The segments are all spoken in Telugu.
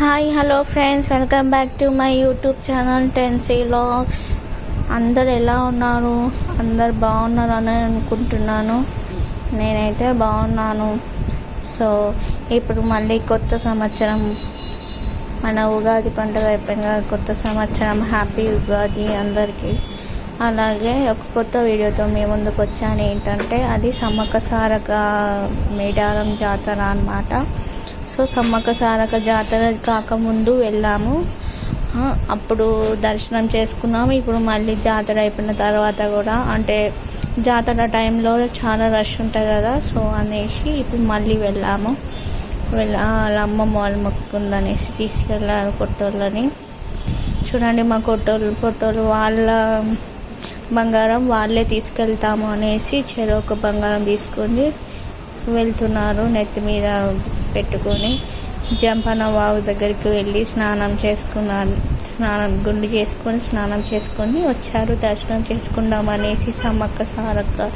Hi hello friends. Welcome back to my YouTube channel Tency logs. అందరు ఎలా ఉన్నారు? అందరు బాగున్నారని అనుకుంటున్నాను. నేనైతే బాగున్నాను. సో ఇప్పుడు మళ్ళీ కొత్త సంవత్సరం. మన ఉగాది పండుగ అయిపోయింది కొత్త సంవత్సరం. హ్యాపీ ఉగాది అందరికీ. అలాగే ఒక కొత్త వీడియోతో మీ ముందుకు వచ్చాను. ఏంటంటే అది సమ్మక సారక మేడారం జాతర అన్నమాట. సో సమ్మక్క సారక జాతర కాకముందు వెళ్ళాము. అప్పుడు దర్శనం చేసుకున్నాము. ఇప్పుడు మళ్ళీ జాతర అయిపోయిన తర్వాత కూడా అంటే జాతర టైంలో చాలా రష్ ఉంటుంది కదా సో అనేసి ఇప్పుడు మళ్ళీ వెళ్ళాము. వెళ్ళ వాళ్ళ అమ్మమ్మ వాళ్ళు మొక్కుందనేసి తీసుకెళ్ళారు కొట్టోళ్ళని చూడండి మా కొట్టోళ్ళు కొట్టోళ్ళు వాళ్ళ బంగారం వాళ్ళే తీసుకెళ్తాము అనేసి చెరొక బంగారం తీసుకొని వెళ్తున్నారు నెత్తి మీద పెట్టుకొని జంపన వాగు దగ్గరికి వెళ్ళి స్నానం చేసుకున్నాను స్నానం గుండు చేసుకొని స్నానం చేసుకొని వచ్చారు. దర్శనం చేసుకుందాం అనేసి సమ్మక్క సారక్క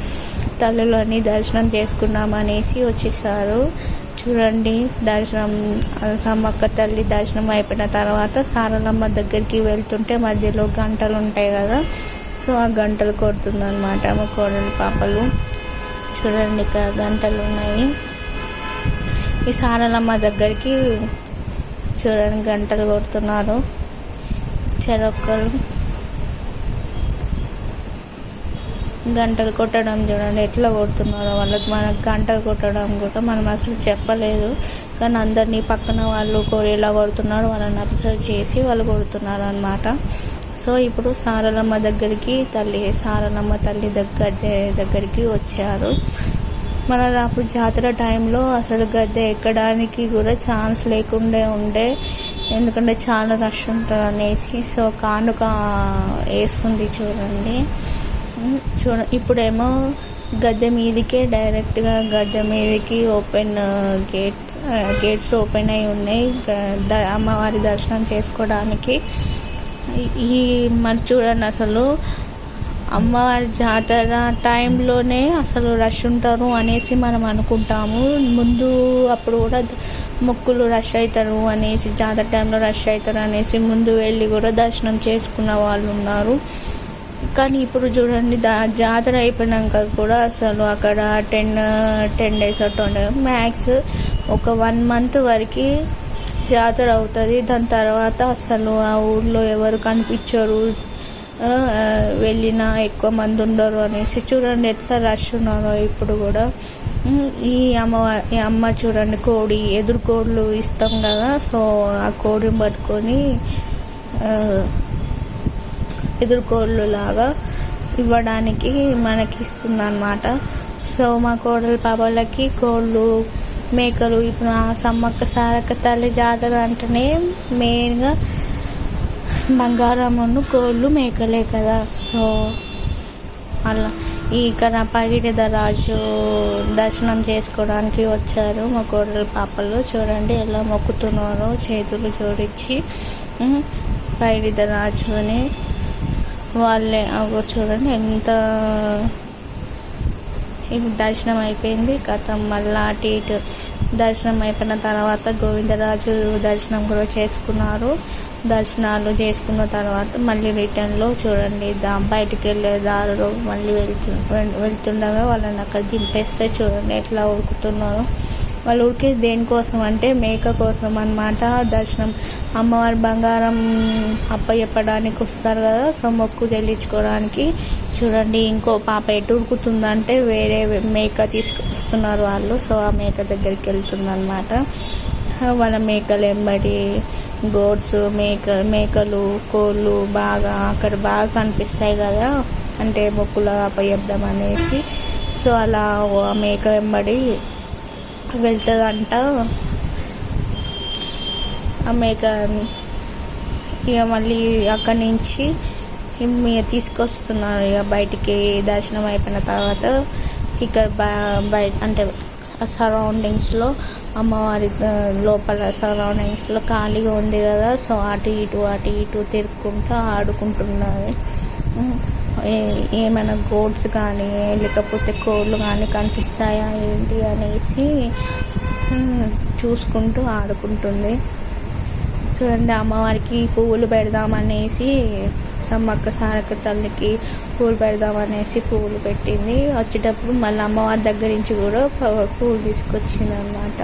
తల్లులని దర్శనం చేసుకుందాం అనేసి వచ్చేసారు. చూడండి దర్శనం సమ్మక్క తల్లి దర్శనం అయిపోయిన తర్వాత సారలమ్మ దగ్గరికి వెళ్తుంటే మధ్యలో గంటలు ఉంటాయి కదా. సో ఆ గంటలు కొడుతుందన్నమాట మా కోడలి పాపలు. చూడండి ఇక్కడ గంటలు ఉన్నాయి. ఈ సారలమ్మ దగ్గరికి చూడండి గంటలు కొడుతున్నారు. చెరొక్కరు గంటలు కొట్టడం చూడండి ఎట్లా కొడుతున్నారో వాళ్ళకి మనకు గంటలు కొట్టడం కూడా మనం అసలు చెప్పలేదు. కానీ అందరినీ పక్కన వాళ్ళు ఎలా కొడుతున్నారో వాళ్ళని అబ్జర్వ్ చేసి వాళ్ళు కొడుతున్నారు అనమాట సో ఇప్పుడు సారలమ్మ దగ్గరికి తల్లి సారలమ్మ తల్లి దగ్గర దగ్గరికి వచ్చారు. మన అప్పుడు జాతర టైంలో అసలు గద్దె ఎక్కడానికి కూడా ఛాన్స్ లేకుండే ఉండే. ఎందుకంటే చాలా రష్ ఉంటుంది అనేసి. సో కానుక వేస్తుంది చూడండి. చూడ ఇప్పుడేమో గద్దె మీదకే డైరెక్ట్గా గద్దె మీదకి ఓపెన్ గేట్స్ గేట్స్ ఓపెన్ అయి ఉన్నాయి. ద- అమ్మవారి దర్శనం చేసుకోవడానికి. ఈ మరి చూడండి అసలు అమ్మవారి జాతర టైంలోనే అసలు రష్ ఉంటారు అనేసి మనం అనుకుంటాము. ముందు అప్పుడు కూడా మొక్కులు రష్ అవుతారు అనేసి జాతర టైంలో రష్ అవుతారు అనేసి ముందు వెళ్ళి కూడా దర్శనం చేసుకున్న వాళ్ళు ఉన్నారు. కానీ ఇప్పుడు చూడండి దా జాతర అయిపోయినాక కూడా అసలు అక్కడ ten ten days twenty max ఒక వన్ మంత్ వరకు జాతర అవుతుంది. దాని తర్వాత అసలు ఆ ఊళ్ళో ఎవరు కనిపించరు. వెళ్ళినా ఎక్కువ మంది ఉండరు అనేసి. చూడండి ఎట్లా రష్ ఉన్నారో ఇప్పుడు కూడా. ఈ అమ్మ ఈ అమ్మ చూడండి కోడి ఎదురు కోళ్ళు ఇస్తాం కదా. సో ఆ కోడిని పట్టుకొని ఎదురు కోళ్ళు లాగా ఇవ్వడానికి మనకి ఇస్తుంది అనమాట సో మా కోడలు పాపలకి కోళ్ళు మేకలు ఇప్పుడు ఆ సమ్మక్క సారక్క తల్లి జాతర అంటేనే మెయిన్గా బంగారమును కోళ్ళు మేకలే కదా. సో అలా. ఇక్కడ పగిడిద రాజు దర్శనం చేసుకోవడానికి వచ్చారు. మా కోడలి పాపలు చూడండి ఎలా మొక్కుతున్నారో చేతులు జోడించి. పగిడిద రాజుని వాళ్ళే చూడండి ఎంత దర్శనం అయిపోయింది. కథ మళ్ళీ అటు ఇటు. దర్శనం అయిపోయిన తర్వాత గోవిందరాజు దర్శనం కూడా చేసుకున్నారు. దర్శనాలు చేసుకున్న తర్వాత మళ్ళీ రిటర్న్లో చూడండి. దా బయటికి వెళ్ళే దారిలో మళ్ళీ వెళ్తు వెళ్తుండగా వాళ్ళని అక్కడ దింపేస్తే చూడండి ఎట్లా ఉరుకుతున్నారో. వాళ్ళు ఉరికే దేనికోసం అంటే మేక కోసం అన్నమాట. దర్శనం అమ్మవారి బంగారం అప్పయ్యప్పడానికి వస్తారు కదా సో మొక్కు చెల్లించుకోవడానికి. చూడండి ఇంకో పాప ఎటు ఉరుకుతుందంటే వేరే మేక తీసుకొస్తున్నారు వాళ్ళు సో ఆ మేక దగ్గరికి వెళ్తుందన్నమాట. వాళ్ళ మేకలు ఎంబడి గోడ్స్ మేక మేకలు కోళ్ళు బాగా అక్కడ బాగా కనిపిస్తాయి కదా? అంటే మొక్కుల అప్పయ్యబ్దాం అనేసి. సో అలా ఆ మేక వెంబడి వెళ్తుందంట. ఆ మేక ఇక మళ్ళీ అక్కడి నుంచి తీసుకొస్తున్నారు. ఇక బయటికి దర్శనం అయిపోయిన తర్వాత ఇక్కడ బయట అంటే సరౌండింగ్స్లో అమ్మవారి లోపల సరౌండింగ్స్లో ఖాళీగా ఉంది కదా సో అటు ఇటు అటు ఇటు తిరుక్కుంటూ ఆడుకుంటున్నది. ఏమైనా గోడ్స్ కానీ లేకపోతే కోళ్ళు కానీ కనిపిస్తాయా ఏంటి అనేసి చూసుకుంటూ ఆడుకుంటుంది. చూడండి అమ్మవారికి పువ్వులు పెడదామనేసి సమ్మక్క సారక్క తల్లికి పూలు పెడదామనేసి పువ్వులు పెట్టింది. వచ్చేటప్పుడు మళ్ళీ అమ్మవారి దగ్గర నుంచి కూడా ప- పువ్వులు తీసుకొచ్చింది అనమాట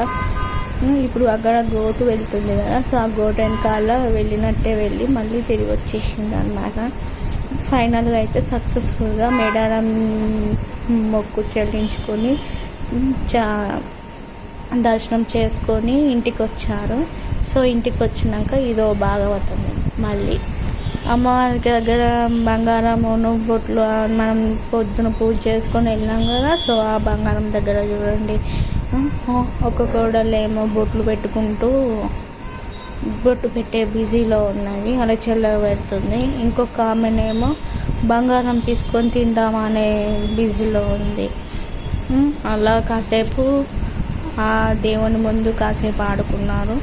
ఇప్పుడు అక్కడ గోటు వెళ్తుంది కదా సో ఆ గోటు వెనకాల వెళ్ళినట్టే వెళ్ళి మళ్ళీ తిరిగి వచ్చేసింది అనమాట ఫైనల్గా అయితే సక్సెస్ఫుల్గా మేడారం మొక్కు చెల్లించుకొని చా దర్శనం చేసుకొని ఇంటికి వచ్చారు సో ఇంటికి వచ్చినాక ఇదో భాగవతం మళ్ళీ. అమ్మవారికి దగ్గర బంగారమును బొట్లు మనం పొద్దున పూజ చేసుకొని వెళ్ళాం కదా సో ఆ బంగారం దగ్గర చూడండి. ఒక కోడలేమో బొట్లు పెట్టుకుంటూ బొట్టు పెట్టే బిజీలో ఉన్నది అలా చెల్లగ పెడుతుంది. ఇంకొక ఆమెనేమో బంగారం తీసుకొని తిందామా అనే బిజీలో ఉంది. అలా కాసేపు ఆ దేవుని ముందు కాసేపు ఆడుకున్నారు.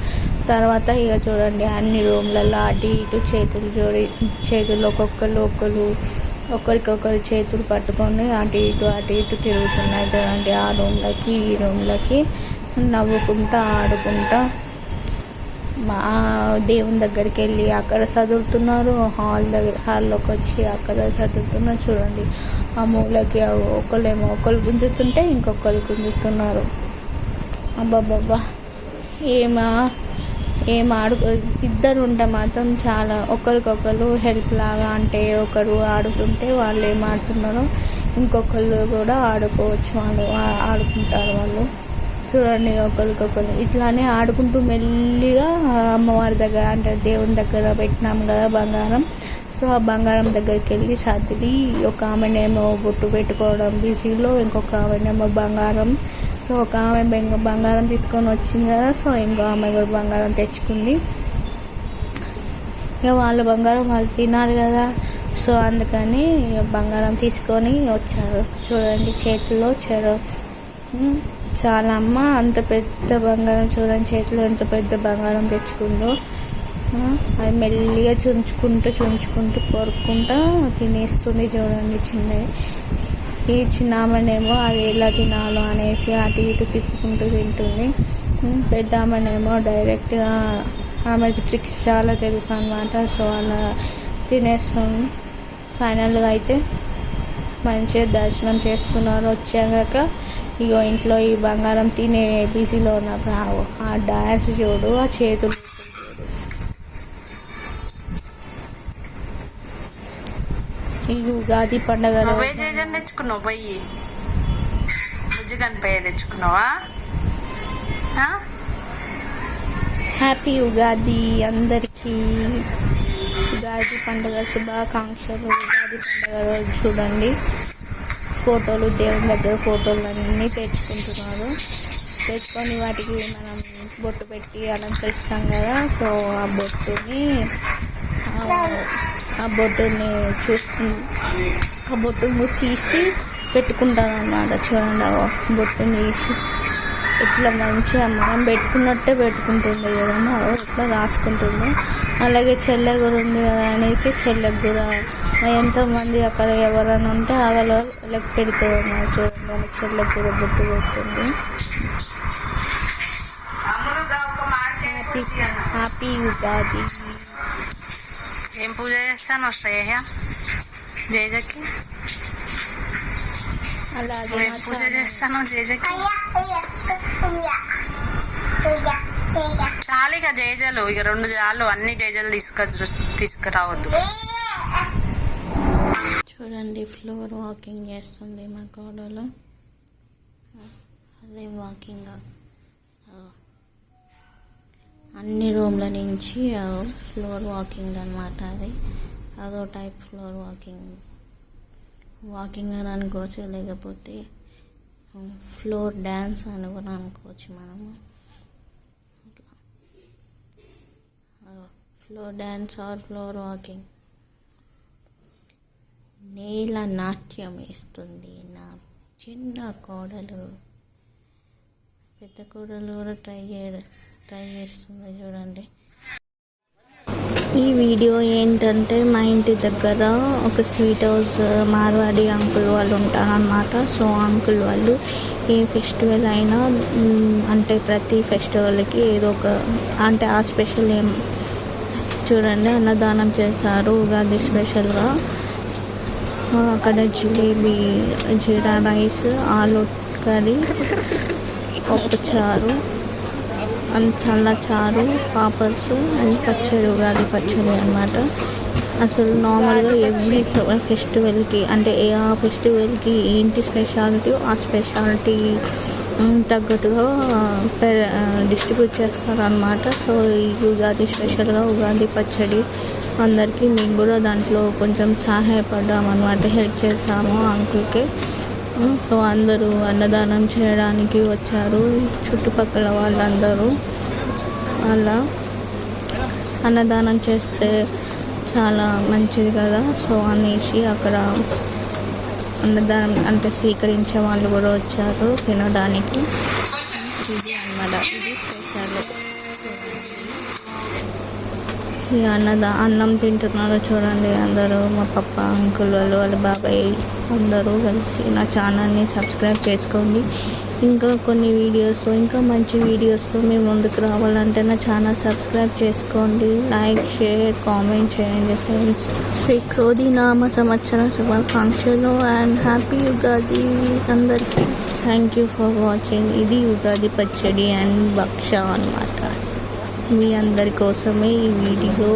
తర్వాత ఇక చూడండి అన్ని రూమ్లలో అటు ఇటు చేతులు జోడి చేతులు ఒక్కొక్కరు ఒక్కరు ఒకరికొకరు చేతులు పట్టుకొని అటు ఇటు అటు ఇటు తిరుగుతున్నాయి చూడండి ఆ రూమ్లకి ఈ రూమ్లకి. నవ్వుకుంటా ఆడుకుంటా మా దేవుని దగ్గరికి వెళ్ళి అక్కడ చదువుతున్నారు. హాల్ దగ్గర హాల్లోకి వచ్చి అక్కడ చదువుతున్నారు. చూడండి ఆ మూలకి ఒకళ్ళేమో ఒకళ్ళు గుంజుతుంటే ఇంకొకరు గుంజుతున్నారు. అబ్బాబ్బా ఏమా ఏం ఆడుకో ఇద్దరు ఉంటే మాత్రం చాలా ఒకరికొకరు హెల్ప్ లాగా అంటే ఒకరు ఆడుకుంటే వాళ్ళు ఏం ఆడుతున్నారో ఇంకొకళ్ళు కూడా ఆడుకోవచ్చు వాళ్ళు ఆడుకుంటారు వాళ్ళు. చూడండి ఒకరికొకరు. ఇట్లానే ఆడుకుంటూ మెల్లిగా అమ్మవారి దగ్గర అంటే దేవుని దగ్గర పెట్టినాం కదా బంగారం. సో ఆ బంగారం దగ్గరికి వెళ్ళి సర్దిరి ఒక ఆమెనేమో బొట్టు పెట్టుకోవడం బిజీలో ఇంకొక ఆమెనేమో బంగారం సో ఒక ఆమె బెంగ బంగారం తీసుకొని వచ్చింది కదా సో ఇంకో ఆమె కూడా బంగారం తెచ్చుకుంది. ఇక వాళ్ళ బంగారం వాళ్ళు తినాలి కదా సో అందుకని ఇక బంగారం తీసుకొని వచ్చారు. చూడండి చేతిలో చెరు. చాలా అమ్మ అంత పెద్ద బంగారం చూడండి చేతిలో ఎంత పెద్ద బంగారం తెచ్చుకుందో. అది మెల్లిగా చుంచుకుంటూ చుంచుకుంటూ కొరుక్కుంటూ తినేస్తుంది చూడండి చిన్నది. ఈ చిన్న అది ఎలా తినాలో అనేసి అటు ఇటు తిప్పుకుంటూ తింటుంది. ఉమ్, పెద్ద ఆమెనేమో డైరెక్ట్గా ఆమెకి ట్రిక్స్ చాలా తెలుసు అనమాట సో అలా తినేస్తుంది ఫైనల్గా అయితే మంచిగా దర్శనం చేసుకున్నారు. వచ్చాక ఇగో ఇంట్లో ఈ బంగారం తినే బిజీలో ఉన్నప్పుడు ఆ- ఆ డాన్స్ చూడు ఆ చేతులు ఉగాది పండగ నువ్వే తెచ్చుకున్నావు పోయి. బుజ్జి కనిపోయే తెచ్చుకున్నావా? హ్యాపీ ఉగాది అందరికీ. ఉగాది పండుగ శుభాకాంక్షలు. ఉగాది పండుగ రోజు చూడండి. ఫోటోలు దేవుని దగ్గర ఫోటోలు అన్నీ తెచ్చుకుంటున్నారు. తెచ్చుకొని వాటికి మనం బొట్టు పెట్టి అలంకరిస్తాం కదా. సో ఆ బొట్టుని ఆ, బొట్టుని చూసి ఆ బొట్టుని తీసి పెట్టుకుంటాను అన్నమాట చూడండి ఆ బొట్టుని తీసి ఇట్లా మంచిగా మనం పెట్టుకున్నట్టే పెట్టుకుంటుంది కదమ్మా ఇట్లా రాసుకుంటుంది అలాగే చెల్లె కూడా ఉంది కదా అనేసి చెల్లెకి కూడా ఎంతోమంది అక్కడ ఎవరైనా ఉంటే వాళ్ళ వాళ్ళకి పెడుతూ ఉన్నారు చూడండి వాళ్ళ చెల్లెకి కూడా బొట్టు పెడుతుంది. Happy happy Ugadi. ఏం పూజ చేస్తాను శ్రేయ జేజకి మా పూజ చేస్తాను జేజకి చాలిగా జేజలు ఇక రెండు జాలు అన్ని జేజలు తీసుక తీసుకురావద్దు చూడండి ఫ్లోర్ వాకింగ్ చేస్తుంది మా కోడలు అదే వాకింగ్ అన్ని రూమ్ల నుంచి ఫ్లోర్ వాకింగ్ అనమాట అది అదో టైప్ ఫ్లోర్ వాకింగ్. వాకింగ్ అని అనుకోవచ్చు లేకపోతే ఫ్లోర్ డ్యాన్స్ అని కూడా అనుకోవచ్చు మనము. Floor dance or floor walking. నేల నాట్యం వేస్తుంది నా చిన్న కోడలు. పెద్ద కోడలు కూడా ట్రై చేయడం ట్రై చేస్తుంది చూడండి. ఈ వీడియో ఏంటంటే మా ఇంటి దగ్గర ఒక స్వీట్ హౌస్ మార్వాడి అంకుల్ వాళ్ళు ఉంటారనమాట సో అంకుల్ వాళ్ళు ఏ ఫెస్టివల్ అయినా అంటే ప్రతి ఫెస్టివల్కి ఏదో ఒక అంటే ఆ స్పెషల్ ఏం చూడండి అన్నదానం చేశారు ఉగాది స్పెషల్గా. అక్కడ జిలేబీ జీరా రైస్ ఆలు కర్రీ పప్పు చారు అండ్ చల్ల చారు పాపర్స్ అండ్ పచ్చడి ఉగాది పచ్చడి అనమాట అసలు నార్మల్గా ఎవ్రీ ఫెస్టివల్కి అంటే ఏ ఆ ఫెస్టివల్కి ఏంటి స్పెషాలిటీ ఆ స్పెషాలిటీ తగ్గట్టుగా డిస్ట్రిబ్యూట్ చేస్తారనమాట సో ఈ ఉగాది స్పెషల్గా ఉగాది పచ్చడి అందరికీ మేము కూడా దాంట్లో కొంచెం సహాయపడ్డామన్నమాట. హెల్ప్ చేసాము అంకుల్కి. సో అందరూ అన్నదానం చేయడానికి వచ్చారు. చుట్టుపక్కల వాళ్ళందరూ అలా అన్నదానం చేస్తే చాలా మంచిది కదా. సో అనేసి అక్కడ అన్నదానం అంటే స్వీకరించే వాళ్ళు కూడా వచ్చారు తినడానికి. ఇది అన్నమాట. ఇది స్పెషల్. ఈ అన్నదా అన్నం తింటున్నారు చూడండి అందరూ. మా పప్ప అంకుల్ వాళ్ళు వాళ్ళ బాబాయ్. అందరూ కలిసి నా ఛానల్ని సబ్స్క్రైబ్ చేసుకోండి. ఇంకా కొన్ని వీడియోస్ ఇంకా మంచి వీడియోస్ మేము ముందుకు రావాలంటే నా ఛానల్ సబ్స్క్రైబ్ చేసుకోండి. లైక్ షేర్ కామెంట్ చేయండి ఫ్రెండ్స్. శ్రీ క్రోధి నామ సంవత్సర శుభాకాంక్షలు అండ్ హ్యాపీ ఉగాది అందరికీ. Thank you for watching. ఇది ఉగాది పచ్చడి అండ్ భక్ష అన్నమాట. మీ అందరి కోసమే ఈ వీడియో.